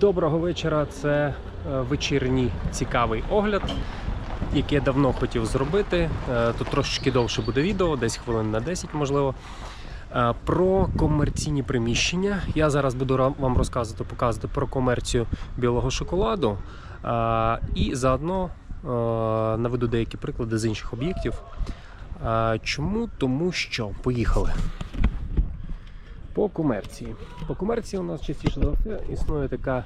Доброго вечора. Це е, вечірній цікавий огляд, який я давно хотів зробити. Е, Тут трошечки довше буде відео, десь хвилин на 10, можливо. Е, Про комерційні приміщення. Я зараз буду вам розказувати, показувати про комерцію білого шоколаду. І заодно наведу деякі приклади з інших об'єктів. Чому? Тому що поїхали. По комерції. По комерції у нас частіше за все існує така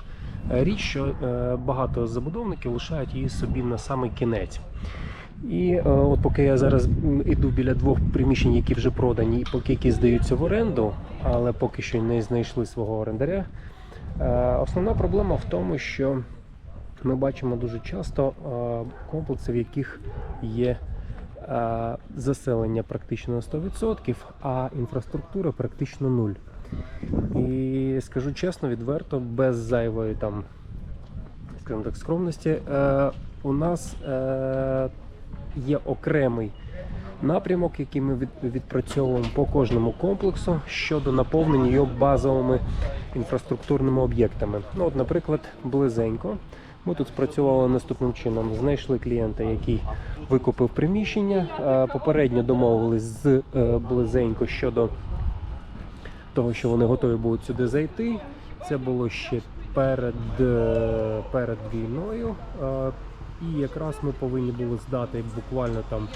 е, річ, що е, багато забудовників лишають її собі на самий кінець. І е, от поки я зараз іду біля двох приміщень, які вже продані, і поки які здаються в оренду, але поки що не знайшли свого орендаря. Основна проблема в тому, що ми бачимо дуже часто комплекси, в яких є заселення практично на 100%, а інфраструктура практично нуль. І скажу чесно, відверто, без зайвої там, скажімо так, скромності, е, у нас е, є окремий напрямок, який ми відпрацьовуємо по кожному комплексу щодо наповнення його базовими інфраструктурними об'єктами. Ну, от, наприклад, близенько. Ми тут спрацювали наступним чином. Знайшли клієнта, який викупив приміщення. е, Попередньо домовились з е, близенько щодо того, що вони готові будуть сюди зайти. Це було ще перед, е, перед війною. І якраз ми повинні були здати буквально там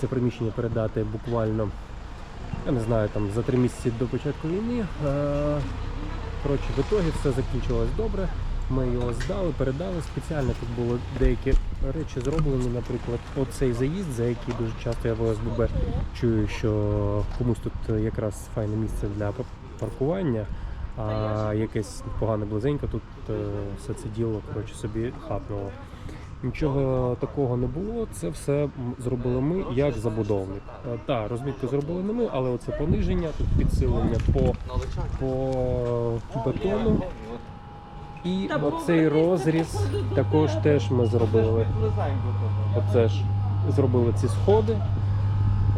це приміщення передати буквально, я не знаю, там за три місяці до початку війни. Коротше, в ітогі все закінчилось добре. Ми його здали, передали спеціально. Тут були деякі речі зроблені, наприклад, оцей заїзд, за який дуже часто я в ОСББ чую, що комусь тут якраз файне місце для паркування, а якесь погане близенько тут е, все це діло коротше, собі хапнуло. Нічого такого не було. Це все зробили ми як забудовник. Е, Так, розмітку зробили не ми, але оце пониження, тут підсилення по, по бетону. І оцей розріз також теж ми зробили. Оце ж зробили ці сходи,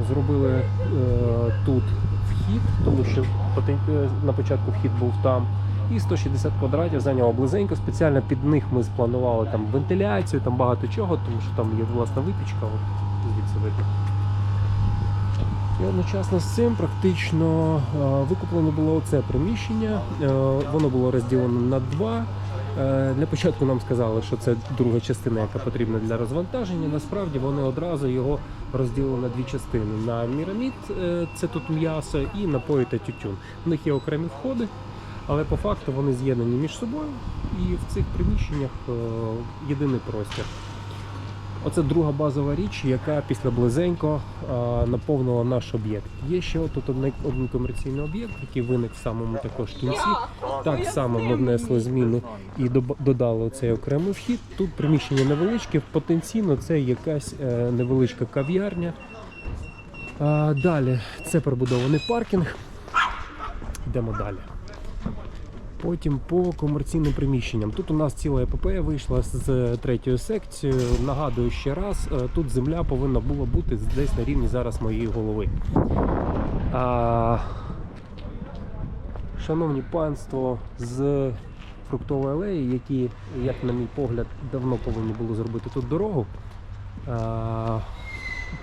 зробили е, тут вхід, тому що е, на початку вхід був там. І 160 квадратів зайняло близенько. Спеціально під них ми спланували там вентиляцію, там багато чого, тому що там є власна випічка, от звідси видно. І одночасно з цим практично е, викуплено було це приміщення. Е, Воно було розділено на два. Е, Для початку нам сказали, що це друга частина, яка потрібна для розвантаження. Насправді вони одразу його розділили на дві частини: на мірамід, е, це тут м'ясо, і напої та тютюн. У них є окремі входи, але по факту вони з'єднані між собою, і в цих приміщеннях єдиний простір. Оце друга базова річ, яка після близенько наповнила наш об'єкт. Є ще тут один, комерційний об'єкт, який виник в самому також кінці. Так само ми внесли зміни і додали цей окремий вхід. Тут приміщення невеличке, потенційно це якась е, невеличка кав'ярня. Далі це перебудований паркінг. Йдемо далі. Потім по комерційним приміщенням. Тут у нас ціла епопея вийшла з третьою секцією. Нагадую ще раз, е, тут земля повинна була бути десь на рівні зараз моєї голови. А, шановні панство з фруктової алеї, які, як на мій погляд, давно повинні були зробити тут дорогу. А,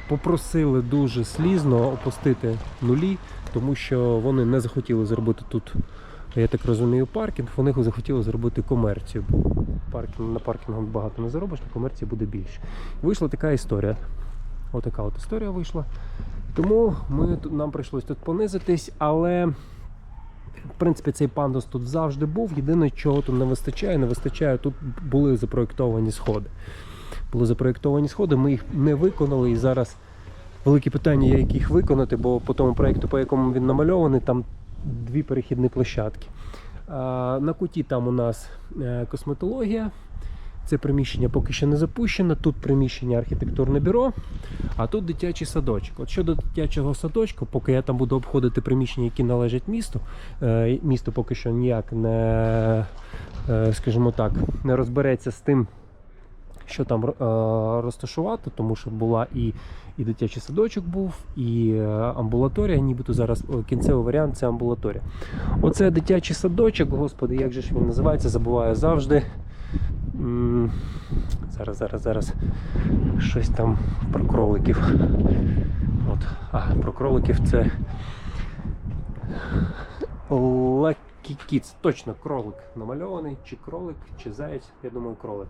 попросили дуже слізно опустити нулі, тому що вони не захотіли зробити тут я так розумію, паркінг, вони захотіли зробити комерцію. Паркінг, на паркінгу багато не заробиш, на комерції буде більше. Вийшла така історія. Отака от історія вийшла. Тому ми, нам прийшлось тут понизитись, але в принципі цей пандус тут завжди був. Єдине, чого тут не вистачає, не вистачає, тут були запроєктовані сходи. Були запроєктовані сходи, ми їх не виконали і зараз. Велике питання, як їх виконати, бо по тому проєкту, по якому він намальований, там дві перехідні площадки. На куті там у нас е, косметологія. Це приміщення поки що не запущено. Тут приміщення архітектурне бюро, а тут дитячий садочок. От щодо дитячого садочку, поки я там буду обходити приміщення, які належать місту, е, місто поки що ніяк не, е, скажімо так, не розбереться з тим, що там е, розташувати, тому що була і, і дитячий садочок був, і е, амбулаторія, нібито зараз кінцевий варіант це амбулаторія. Оце дитячий садочок, господи, як же ж він називається, забуваю завжди. Зараз, зараз, зараз. Щось там про кроликів. От. А, про кроликів це. Kids. Точно кролик намальований, чи кролик, чи заєць, я думаю, кролик.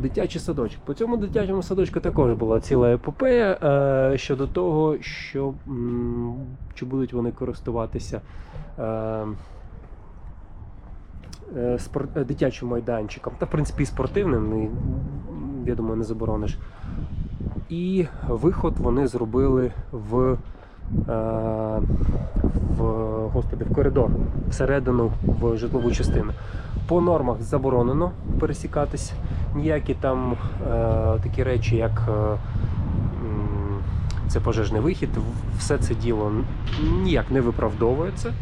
Дитячий садочок. По цьому дитячому садочку також була ціла епопея е, щодо того, що чи будуть вони користуватися. Е, е, дитячим майданчиком, та в принципі спортивним, я думаю, не заборониш. І виход вони зробили в, в, господи, в коридор, всередину в житлову частину. По нормах заборонено пересікатись. Ніякі там е, такі речі, як е, це пожежний вихід, все це діло ніяк не виправдовується.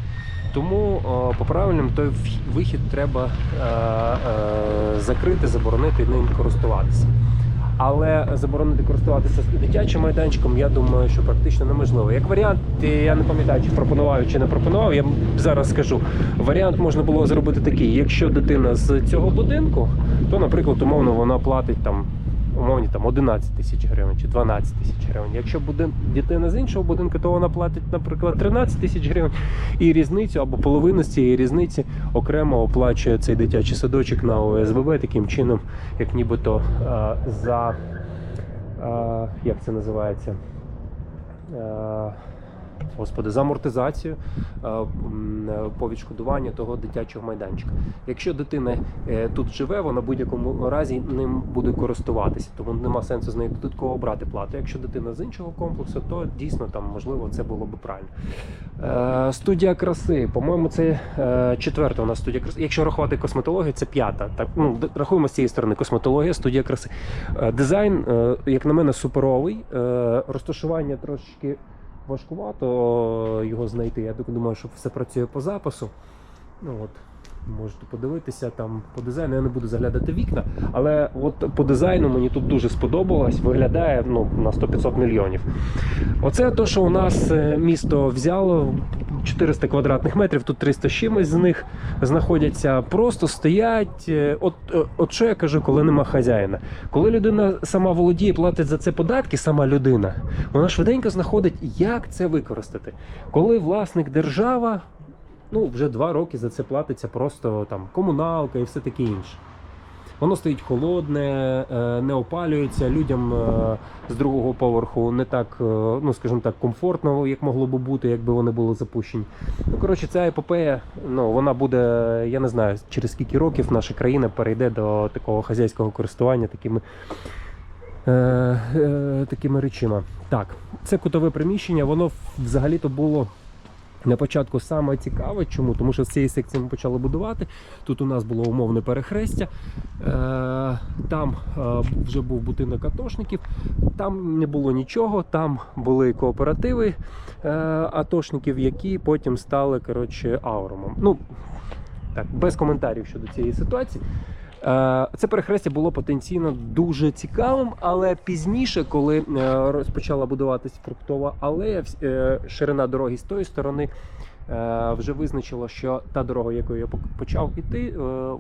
Тому е, по правильним той вихід треба е, е, закрити, заборонити і ним користуватися. Але заборонити користуватися дитячим майданчиком, я думаю, що практично неможливо. Як варіант, я не пам'ятаю, чи пропонував, чи не пропонував. Я зараз скажу. Варіант можна було зробити такий: якщо дитина з цього будинку, то, наприклад, умовно вона платить там. Умовні там 11 тисяч гривень чи 12 тисяч гривень. Якщо буде дитина з іншого будинку, то вона платить, наприклад, 13 тисяч гривень, і різницю або половину з цієї різниці окремо оплачує цей дитячий садочок на ОСББ таким чином, як нібито а, за а, як це називається? Е, Господи, за амортизацію е, е, по відшкодуванню того дитячого майданчика. Якщо дитина е, тут живе, вона в будь-якому разі ним буде користуватися, тому нема сенсу з неї додатково брати плату. Якщо дитина з іншого комплексу, то дійсно там можливо це було би правильно. Студія краси, по-моєму, це четверта у нас студія краси. Якщо рахувати косметологію, це п'ята. Так, ну, рахуємо з цієї сторони косметологія, студія краси. Дизайн, як на мене, суперовий. Розташування трошки важкувато е, його знайти. Я думаю, що все працює по запису. Ну от. Можете подивитися там по дизайну. Я не буду заглядати вікна, але от по дизайну мені тут дуже сподобалось. Виглядає ну, на 100-500 мільйонів. Оце те, що у нас е, місто взяло 400 квадратних метрів, тут 300 чимось з них знаходяться, просто стоять. е, От, е, от що я кажу, коли нема хазяїна. Коли людина сама володіє, платить за це податки, сама людина, вона швиденько знаходить, як це використати. Коли власник держава, ну вже два роки за це платиться просто там комуналка і все таке інше. Воно стоїть холодне, е, не опалюється. Людям е, з другого поверху не так, е, ну скажімо так, комфортно, як могло би бути, якби вони були запущені. Ну коротше, ця епопея, ну вона буде, я не знаю, через скільки років наша країна перейде до такого хазяйського користування такими. Е, е, такими речима. Так, це кутове приміщення, воно взагалі-то було на початку саме цікаве. Чому? Тому що з цієї секції ми почали будувати. Тут у нас було умовне перехрестя. Е, там е, вже був будинок атошників, там не було нічого, там були кооперативи е, атошників, які потім стали коротше, аурумом. Ну, так, без коментарів щодо цієї ситуації. Е, Це перехрестя було потенційно дуже цікавим, але пізніше, коли е, розпочала будуватись фруктова алея, е, ширина дороги з тої сторони вже визначила, що та дорога, якою я почав іти,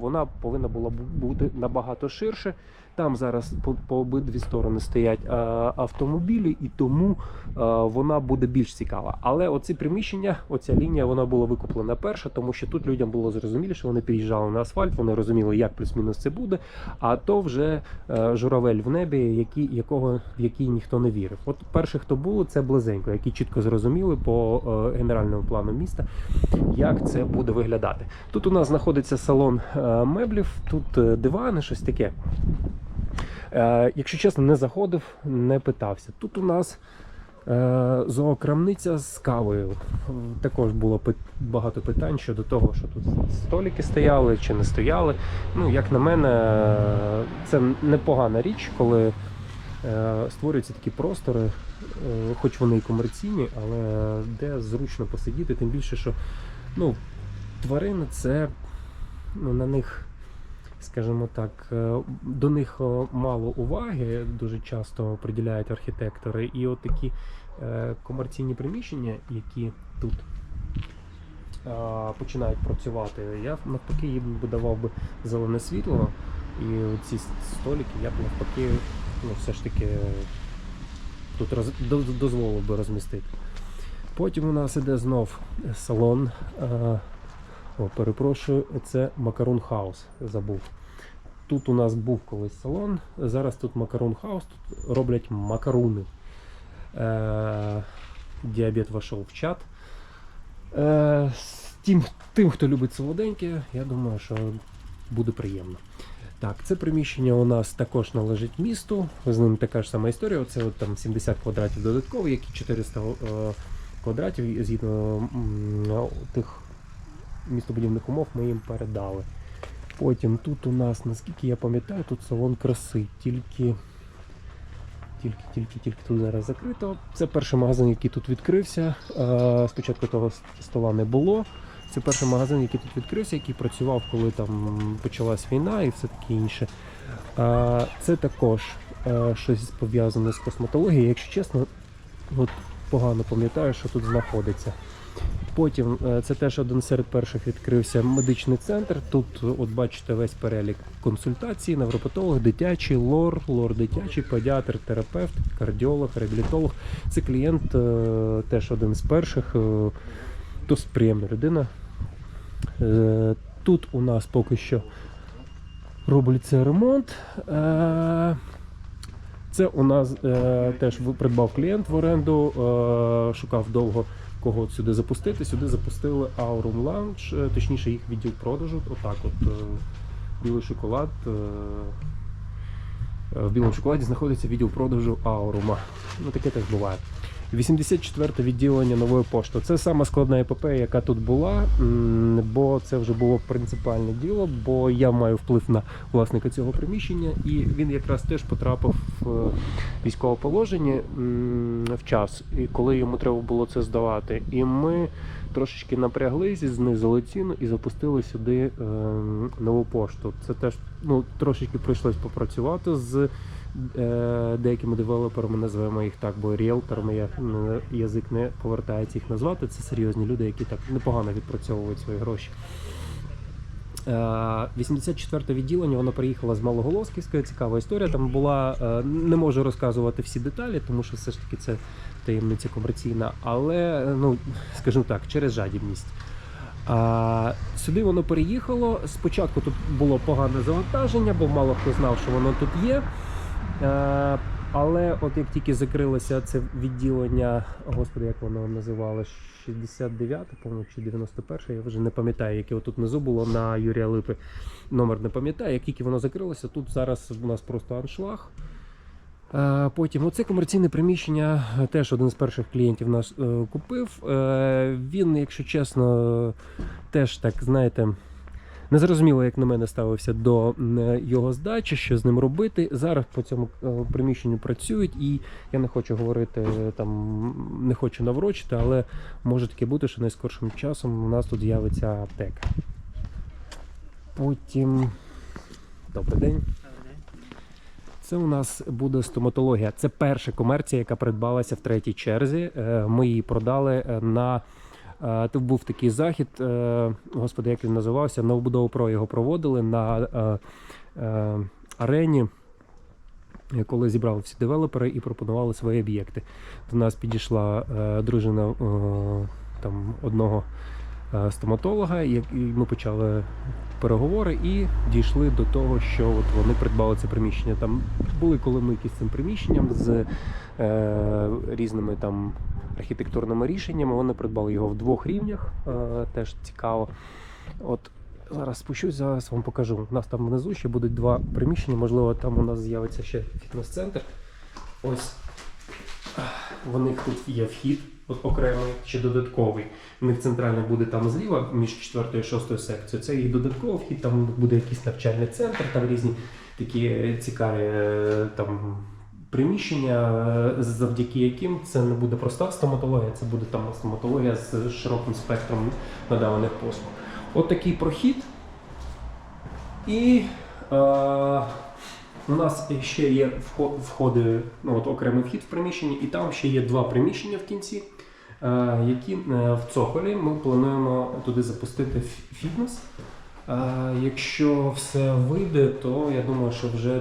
вона повинна була бути набагато ширше. Там зараз по, по обидві сторони стоять е, автомобілі, і тому е, вона буде більш цікава. Але оці приміщення, оця лінія, вона була викуплена перша, тому що тут людям було зрозуміло, що вони під'їжджали на асфальт, вони розуміли, як плюс-мінус це буде. А то вже е, журавель в небі, який, якого, в який ніхто не вірив. От перші, хто були, це Близенько, які чітко зрозуміли по е, генеральному плану міста, як це буде виглядати. Тут у нас знаходиться салон е, меблів, тут дивани, щось таке. Е, якщо чесно, не заходив, не питався. Тут у нас е, зоокрамниця з кавою. Також було багато питань щодо того, що тут столики стояли чи не стояли. Ну, як на мене, це непогана річ, коли е, створюються такі простори, хоч вони і комерційні, але де зручно посидіти, тим більше, що ну, тварини це ну, на них скажімо так, е, до них е, мало уваги дуже часто приділяють архітектори. І от такі е, комерційні приміщення, які тут починають працювати, я навпаки їм би давав би зелене світло. І ці столики я б навпаки, ну все ж таки тут роз, дозволив би розмістити. Потім у нас іде знов салон. О, перепрошую, це Макарун Хаус. Забув. Тут у нас був колись салон, зараз тут Макарун Хаус, тут роблять макаруни. Е, діабет вийшов в чат. Е, тим, тим, хто любить солоденьке, я думаю, що буде приємно. Так, це приміщення у нас також належить місту. З ним така ж сама історія. Оце от там 70 квадратів додатково, які 400 е, квадратів згідно тих містобудівних умов ми їм передали. Потім тут у нас, наскільки я пам'ятаю, тут салон краси. Тільки, тільки, тільки, тільки тут зараз закрито. Це перший магазин, який тут відкрився. Е, Спочатку того стола не було. Це перший магазин, який тут відкрився, який працював, коли там почалась війна і все таке інше. Це також е, щось пов'язане з косметологією. Якщо чесно, от погано пам'ятаю, що тут знаходиться. Потім е, це теж один серед перших відкрився медичний центр. Тут, е, от бачите, весь перелік консультацій, невропатолог, дитячий, лор, лор дитячий, педіатр, терапевт, кардіолог, реабілітолог. Це клієнт е, теж один з перших. Досить приємна людина. Тут у нас поки що робиться ремонт. Це у нас теж придбав клієнт в оренду, шукав довго кого сюди запустити. Сюди запустили Aurum Lounge, е, точніше їх відділ продажу. Отак от е, білий шоколад. е, В білому шоколаді знаходиться відділ продажу Аурума. Ну таке теж буває. 84 відділення нової пошти. Це сама складна епопея, яка тут була, бо це вже було принципіальне діло, бо я маю вплив на власника цього приміщення, і він якраз теж потрапив в військове положення в час, коли йому треба було це здавати. І ми трошечки напряглися, знизили ціну і запустили сюди е, нову пошту. Це теж ну, трошечки прийшлось попрацювати з е, деякими девелоперами, називаємо їх так, бо ріелторами я язик не повертається їх назвати. Це серйозні люди, які так непогано відпрацьовують свої гроші. Е, 84 відділення, воно приїхало з Малоголовськівської, цікава історія. Там була, е, не можу розказувати всі деталі, тому що все ж таки це таємниця комерційна, але, ну, скажімо так, через жадібність. Сюди воно переїхало. Спочатку тут було погане завантаження, бо мало хто знав, що воно тут є. Е, але от як тільки закрилося це відділення, господи, як воно називалось, 69, по-моєму, чи 91, я вже не пам'ятаю, яке тут внизу було на Юрія Липи. Номер не пам'ятаю. Як тільки воно закрилося, тут зараз у нас просто аншлаг. Е, Потім оце комерційне приміщення е, теж один з перших клієнтів нас купив. Він, якщо чесно, теж так, знаєте, незрозуміло, як на мене ставився до його здачі, що з ним робити. Зараз по цьому е, приміщенню працюють, і я не хочу говорити е, там, не хочу наврочити, але може таке бути, що найскоршим часом у нас тут з'явиться аптека. Потім. Добрий день. Це у нас буде стоматологія. Це перша комерція, яка придбалася в третій черзі. Е, Ми її продали е, на. Е, Тут був такий захід, е, господи, як він називався, Новобудову про його проводили на е, арені, коли зібрали всі девелопери і пропонували свої об'єкти. До нас підійшла дружина там, одного стоматолога, і ми почали переговори і дійшли до того, що от вони придбали це приміщення. Там були коломийки з цим приміщенням, з е, різними там архітектурними рішеннями. Вони придбали його в двох рівнях. Е, теж цікаво. От зараз спущусь, зараз вам покажу. У нас там внизу ще будуть два приміщення. Можливо, там у нас з'явиться ще фітнес-центр. Ось в них тут є вхід от окремий чи додатковий. У них центральний буде там зліва між 4 і 6 секцією. Це і додатковий вхід, там буде якийсь навчальний центр, там різні такі цікаві е, там. Приміщення, е, завдяки яким це не буде проста стоматологія, це буде там стоматологія з широким спектром надаваних послуг. От такий прохід. І Е, у нас ще є входи, ну, от окремий вхід в приміщенні, і там ще є два приміщення в кінці, е, які е, в цоколі ми плануємо туди запустити фі- фітнес. Е, якщо все вийде, то я думаю, що вже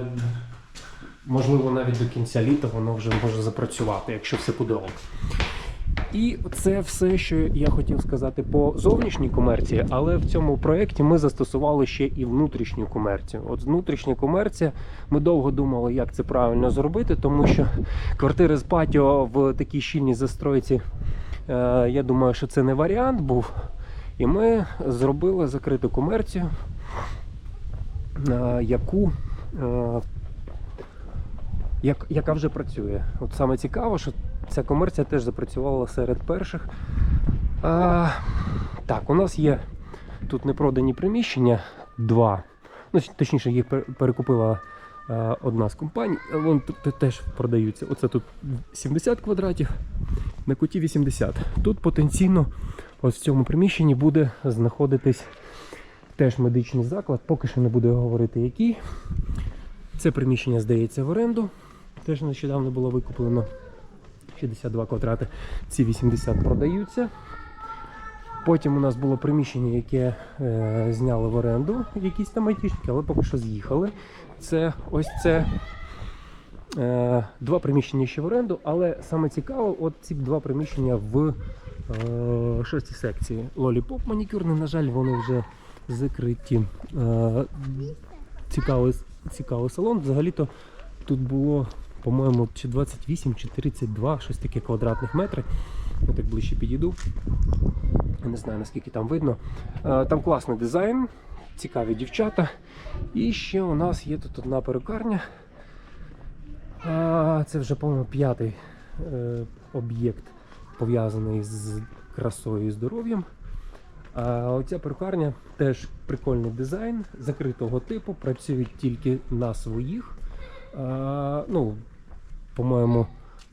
можливо навіть до кінця літа воно вже може запрацювати, якщо все буде ок. І це все, що я хотів сказати по зовнішній комерції, але в цьому проєкті ми застосували ще і внутрішню комерцію. От внутрішня комерція, ми довго думали, як це правильно зробити, тому що квартири з патіо в такій щільній застройці, е, я думаю, що це не варіант був. І ми зробили закриту комерцію, е, яку е, як, яка вже працює. От саме цікаво, що ця комерція теж запрацювала серед перших. А, так, у нас є тут непродані приміщення, два. Ну, точніше, їх перекупила е, одна з компаній. Е, Вон тут теж продаються. Оце тут 70 квадратів, на куті 80. Тут потенційно ось в цьому приміщенні буде знаходитись теж медичний заклад. Поки що не буду говорити який. Це приміщення здається в оренду. Теж нещодавно було викуплено 62 квадрати. Ці 80 продаються. Потім у нас було приміщення, яке е, зняли в оренду, якісь там айтішники, але поки що з'їхали. Це ось це е, два приміщення ще в оренду, але саме цікаво, от ці два приміщення в е, шостій секції. Лоліпоп манікюрний, на жаль, вони вже закриті. Е, цікавий, цікавий салон. Взагалі-то тут було, по-моєму, чи 28, чи 32, щось таке квадратних метри. Я так ближче підійду. Не знаю наскільки там видно. Е, Там класний дизайн, цікаві дівчата. І ще у нас є тут одна перукарня. Це вже, по-моєму, п'ятий е, об'єкт пов'язаний з красою і здоров'ям. А оця перукарня теж прикольний дизайн, закритого типу, працюють тільки на своїх. А, ну, по-моєму,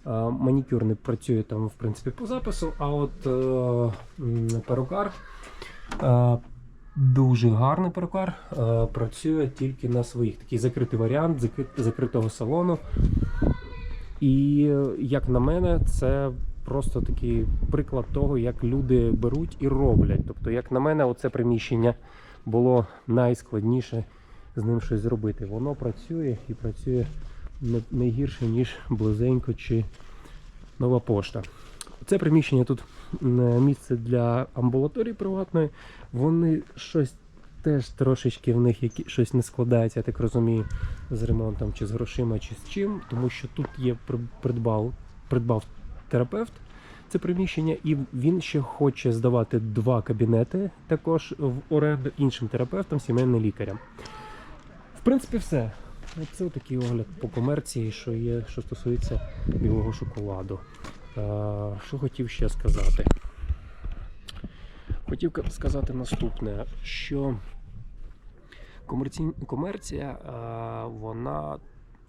а, манікюр не працює там, в принципі, по запису, а от е, перукар. е, Дуже гарний перукар, е, працює тільки на своїх. Такий закритий варіант закритого салону. І е, як на мене, це просто такий приклад того, як люди беруть і роблять. Тобто, як на мене, оце приміщення було найскладніше з ним щось зробити. Воно працює і працює не, гірше, ніж близенько чи нова пошта. Це приміщення тут місце для амбулаторії приватної. Вони щось теж трошечки в них які, щось не складається, я так розумію, з ремонтом чи з грошима, чи з чим, тому що тут є придбав, придбав терапевт це приміщення, і він ще хоче здавати два кабінети також в оренду іншим терапевтам, сімейним лікарям. В принципі, все. Це такий огляд по комерції, що є, що стосується білого шоколаду. Е, Що хотів ще сказати? Хотів сказати наступне, що комерці... комерція е, вона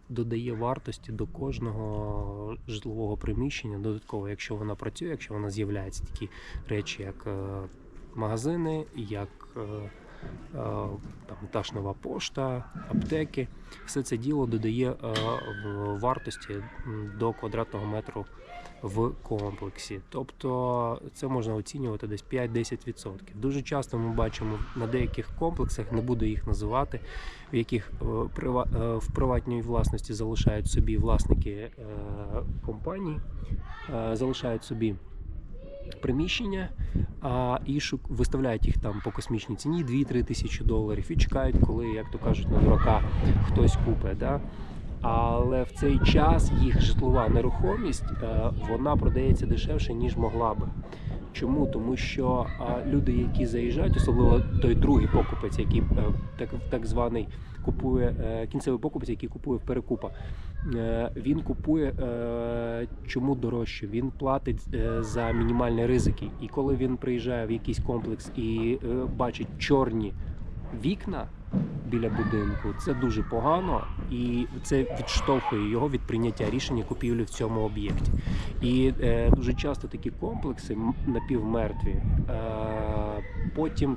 додає вартості до кожного житлового приміщення додатково, якщо вона працює, якщо вона з'являється такі речі, як е, магазини, як там, та ж нова пошта, аптеки. Все це діло додає е, вартості до квадратного метру в комплексі. Тобто це можна оцінювати десь 5-10%. Дуже часто ми бачимо на деяких комплексах, не буду їх називати, в яких е, е, в приватній власності залишають собі власники е, компаній, е, залишають собі приміщення а, і шук, виставляють їх там по космічній ціні 2-3 тисячі доларів і чекають, коли, як то кажуть, на дурака хтось купить. Да? Але в цей час їх житлова нерухомість е, вона продається дешевше, ніж могла би. Чому? Тому що люди, які заїжджають, особливо той другий покупець, який е, так, так званий купує е, кінцевий покупець, який купує в перекупа, е, він купує чому дорожче? Він платить за мінімальні ризики. І коли він приїжджає в якийсь комплекс і бачить чорні вікна біля будинку, це дуже погано, і це відштовхує його від прийняття рішення купівлі в цьому об'єкті. І е, дуже часто такі комплекси напівмертві. Е, Потім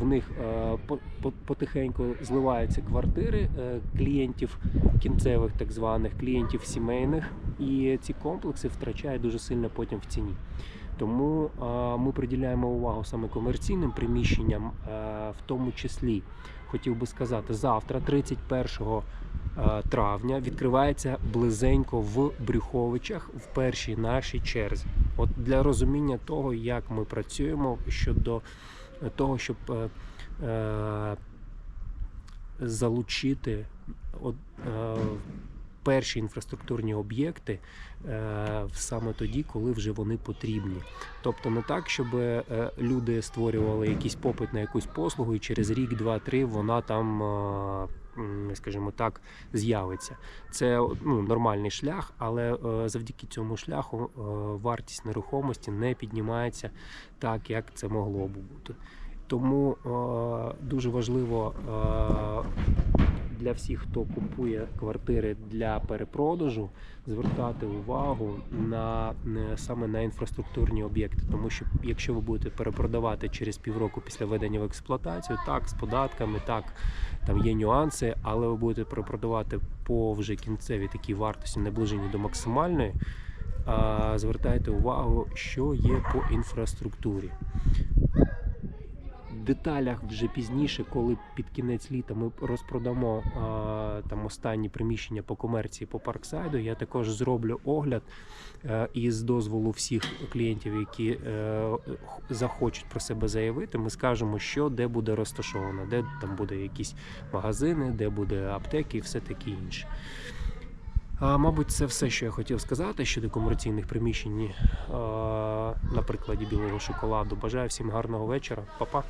в них е, по- по- потихеньку зливаються квартири е, клієнтів кінцевих, так званих клієнтів сімейних, і ці комплекси втрачають дуже сильно потім в ціні. Тому е, ми приділяємо увагу саме комерційним приміщенням, в тому числі хотів би сказати, завтра, 31 е, травня, відкривається близенько в Брюховичах в першій нашій черзі. От для розуміння того, як ми працюємо щодо е, того, щоб е, залучити от, перші інфраструктурні об'єкти е, саме тоді, коли вже вони потрібні. Тобто не так, щоб е, люди створювали якийсь попит на якусь послугу, і через рік, два, три вона там, е, скажімо так, з'явиться. Це ну, нормальний шлях, але завдяки цьому шляху вартість нерухомості не піднімається так, як це могло б бути. Тому е, дуже важливо е, для всіх, хто купує квартири для перепродажу, звертати увагу на саме на інфраструктурні об'єкти. Тому що якщо ви будете перепродавати через півроку після введення в експлуатацію, так з податками, так там є нюанси, але ви будете перепродавати по вже кінцевій такій вартості, наближеній до максимальної. Звертайте увагу, що є по інфраструктурі. Деталях вже пізніше, коли під кінець літа ми розпродамо а, там останні приміщення по комерції по парксайду, я також зроблю огляд е, і з дозволу всіх клієнтів, які е, захочуть про себе заявити, ми скажемо, що де буде розташовано, де там буде якісь магазини, де буде аптеки і все таке інше. А, мабуть, це все, що я хотів сказати щодо комерційних приміщень. е, На прикладі білого шоколаду. Бажаю всім гарного вечора. Па-па.